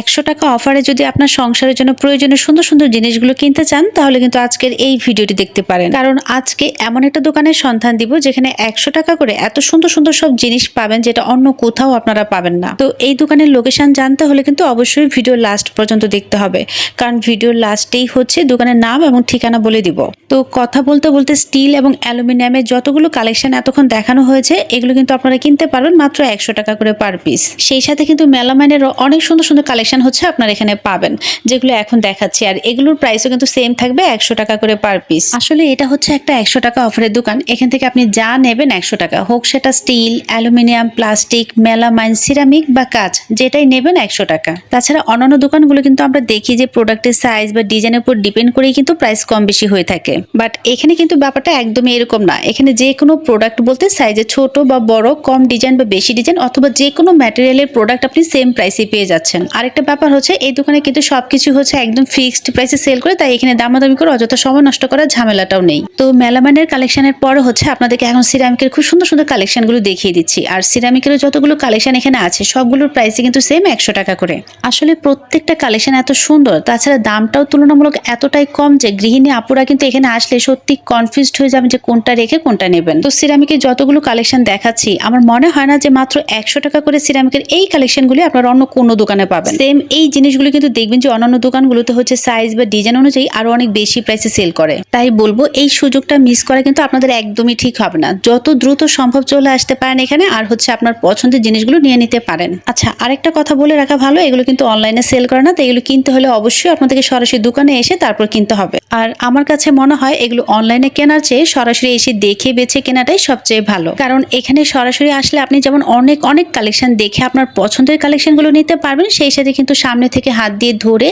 একশো টাকা অফারে যদি আপনার সংসারের জন্য প্রয়োজনীয় সুন্দর সুন্দর জিনিসগুলো কিনতে চান, তাহলে কিন্তু আজকের এই ভিডিওটি দেখতে পারেন। কারণ আজকে এমন একটা দোকানের সন্ধান দিব, যেখানে একশো টাকা করে এত সুন্দর সুন্দর সব জিনিস পাবেন, যেটা অন্য কোথাও আপনারা পাবেন না। তো এই দোকানের লোকেশন জানতে হলে কিন্তু অবশ্যই ভিডিও লাস্ট পর্যন্ত দেখতে হবে। কারণ ভিডিওর লাস্টেই হচ্ছে দোকানের নাম এবং ঠিকানা বলে দিব। তো কথা বলতে বলতে স্টিল এবং অ্যালুমিনিয়ামের যতগুলো কালেকশন এতক্ষণ দেখানো হয়েছে, এগুলো কিন্তু আপনারা কিনতে পারবেন মাত্র একশো টাকা করে পার পিস। সেই সাথে কিন্তু মেলামাইনেরও অনেক সুন্দর সুন্দর কালেকশন হচ্ছে আপনারা এখানে পাবেন, যেগুলো এখন দেখাচ্ছি। আর এগুলোর প্রাইসও কিন্তু সেম থাকবে একশো টাকা করে পার পিস আসলে এটা হচ্ছে একটা একশো টাকা অফারের দোকান, এখান থেকে আপনি যা নেবেন একশো টাকা। হোক সেটা steel aluminium plastic melamine ceramic বা কাচ, যেটাই নেবেন একশো টাকা। তাছাড়া অন্যান্য দোকানগুলো কিন্তু আমরা দেখি যে প্রোডাক্টের সাইজ বা ডিজাইনের উপর ডিপেন্ড করেই কিন্তু প্রাইস কম বেশি হয়ে থাকে। বাট এখানে কিন্তু ব্যাপারটা একদমই এরকম না। এখানে যে কোনো প্রোডাক্ট বলতে সাইজে ছোট বা বড়, কম ডিজাইন বা বেশি ডিজাইন অথবা যে কোনো ম্যাটেরিয়ালের প্রোডাক্ট আপনি সেম প্রাইসে পেয়ে যাচ্ছেন। আরেকটা ব্যাপার হচ্ছে, এই দোকানে কিন্তু সবকিছু হচ্ছে একদম ফিক্সড প্রাইসে সেল করে, তাই এখানে দামাদামি করে অযথা সময় নষ্ট করার ঝামেলাটাও নেই। তো মেলামানের কালেকশনের পরে হচ্ছে আপনাদেরকে এখন সিরামিকের খুব সুন্দর সুন্দর কালেকশনগুলো দেখিয়ে দিচ্ছি। আর সিরামিকেরও যতগুলো কালেকশন এখানে আছে, সবগুলোর প্রাইসে কিন্তু সেম একশো টাকা করে। আসলে প্রত্যেকটা কালেকশন এত সুন্দর, তাছাড়া দামটাও তুলনামূলক এতটাই কম যে গৃহিণী আপুরা কিন্তু এখানে আসলে সত্যি কনফিউজড হয়ে যাবেন যে কোনটা রেখে কোনটা নেবেন। তো সিরামিকের যতগুলো কালেকশন দেখাচ্ছি, আমার মনে হয় না যে মাত্র একশো টাকা করে সিরামিকের এই কালেকশনগুলি আপনারা অন্য কোনো দোকানে পাবেন। সেম এই জিনিসগুলো কিন্তু দেখবেন যে অন্যান্য দোকানগুলোতে হচ্ছে সাইজ বা ডিজাইন অনুযায়ী আরও অনেক বেশি প্রাইসে সেল করে। তাই বলব, এই সুযোগটা মিস করা কিন্তু আপনাদের একদমই ঠিক হবে না। যত দ্রুত সম্ভব চলে আসতে পারেন এখানে আর হচ্ছে আপনার পছন্দের জিনিসগুলো নিয়ে নিতে পারেন। আচ্ছা আরেকটা কথা বলে রাখা ভালো, এগুলো কিন্তু অনলাইনে সেল করে না, তো এগুলো কিনতে হলে অবশ্যই আপনাদেরকে সরাসরি দোকানে এসে তারপর কিনতে হবে। আর আমার কাছে মনে হয় এগুলো অনলাইনে কেনার চেয়ে সরাসরি এসে দেখে বেছে কেনাটাই সবচেয়ে ভালো। কারণ এখানে সরাসরি আসলে আপনি যেমন অনেক অনেক কালেকশন দেখে আপনার পছন্দের কালেকশনগুলো নিতে পারবেন, সেই সাথে কিন্তু সামনে থেকে হাত দিয়ে ধরে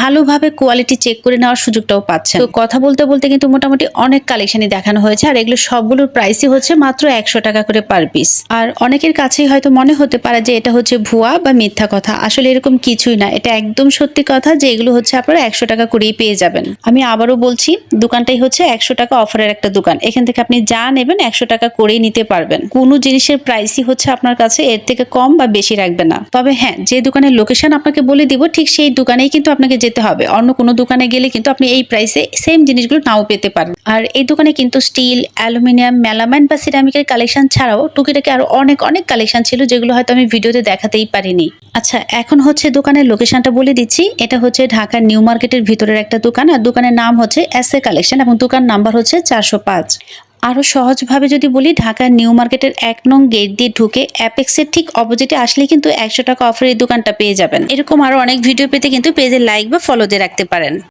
ভালোভাবে কোয়ালিটি চেক করে নেওয়ার সুযোগটাও পাচ্ছেন। তো কথা বলতে বলতে কিন্তু মোটামুটি অনেক কালেকশনই দেখানো হয়েছে, আর এগুলো সবগুলোর প্রাইসই হচ্ছে মাত্র একশো টাকা করে পার পিস আর অনেকের কাছেই হয়তো মনে হতে পারে যে এটা হচ্ছে ভুয়া বা মিথ্যা কথা। আসলে এরকম কিছুই না, এটা একদম সত্যি কথা যে এগুলো হচ্ছে আপনারা একশো টাকা করেই পেয়ে যাবেন। আমি আবারও বলছি, দোকানটাই হচ্ছে একশো টাকা অফারের একটা দোকান। এখান থেকে আপনি যা নেবেন একশো টাকা করেই নিতে পারবেন। কোনো জিনিসের প্রাইসই হচ্ছে আপনার কাছে এর থেকে কম বা বেশি রাখবে না। তবে হ্যাঁ যে দোকানের লোকেশন আপনাকে বলে দিব, ঠিক সেই দোকানেই কিন্তু আপনাকে যেতে হবে। অন্য কোনো দোকানে গেলে কিন্তু আপনি এই প্রাইসে সেম জিনিসগুলো নাও পেতে পারেন আর এই দোকানে কিন্তু স্টিল অ্যালুমিনিয়াম মেলামাইন বা সিরামিকের কালেকশন ছাড়াও টুকিটাকি আরও অনেক অনেক কালেকশন ছিল, যেগুলো হয়তো আমি ভিডিওতে দেখাতেই পারিনি। আচ্ছা এখন হচ্ছে দোকানের লোকেশনটা বলে দিচ্ছি। এটা হচ্ছে ঢাকার নিউ মার্কেটের ভিতরের একটা দোকান। আর দোকানের নাম হচ্ছে এস এ কালেকশন এবং দোকান নাম্বার হচ্ছে চারশো পাঁচ। আরও সহজভাবে যদি বলি, ঢাকার নিউ মার্কেটের এক নং গেট দিয়ে ঢুকে অ্যাপেক্সের ঠিক অপোজিটে আসলে কিন্তু একশো টাকা অফারের দোকানটা পেয়ে যাবেন। এরকম আরও অনেক ভিডিও পেতে কিন্তু পেজে লাইক বা ফলো দিয়ে রাখতে পারেন।